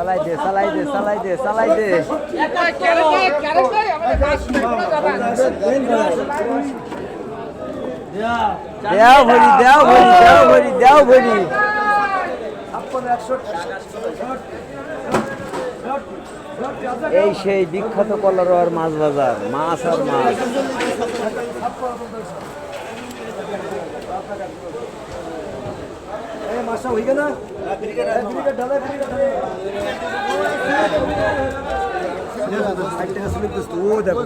চালাই দে চালাই দে চালাই দে চালাই দে। দেও দেও দেও দেও এই সেই বিখ্যাত কলারোয়ার মাছ বাজার, মাছ আর মাছ। ও দেখো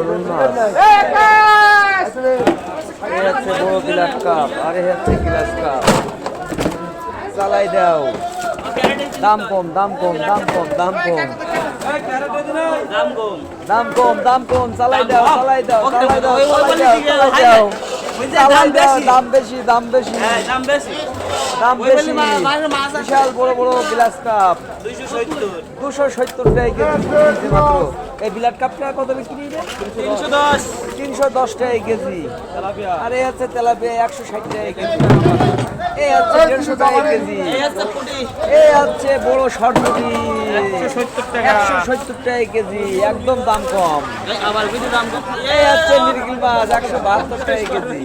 রুই মাছ এই হচ্ছে বড় গিলাস কাপ আর এই হচ্ছে গিলাস কাপ চালাই দাও দাম কম দাম কম দাম কম দাম কম। দাম কম। দাম কম চালাই দাও চালাই দাও চালাই দাও চালাই দাও চালাই দাও। চালাই দাও দাম বেশি দাম বেশি। দাম বেশি। বিশাল বড় বড় গ্লাস কাপ দুশো সত্তর টাকা এই বিলাট কাপটা কত বিক্রি তিনশো দশ। টাকা কেজি। আর এই হচ্ছে তেলাপিয়া একশো ষাট টাকা কেজি। এই হচ্ছে দেড়শো টাকা কেজি। এই হচ্ছে বড় শর্টটি একশো সত্তর টাকা। কেজি একদম দাম কম। এই হচ্ছে মিরগিল মাছ একশো বাহাত্তর টাকা কেজি।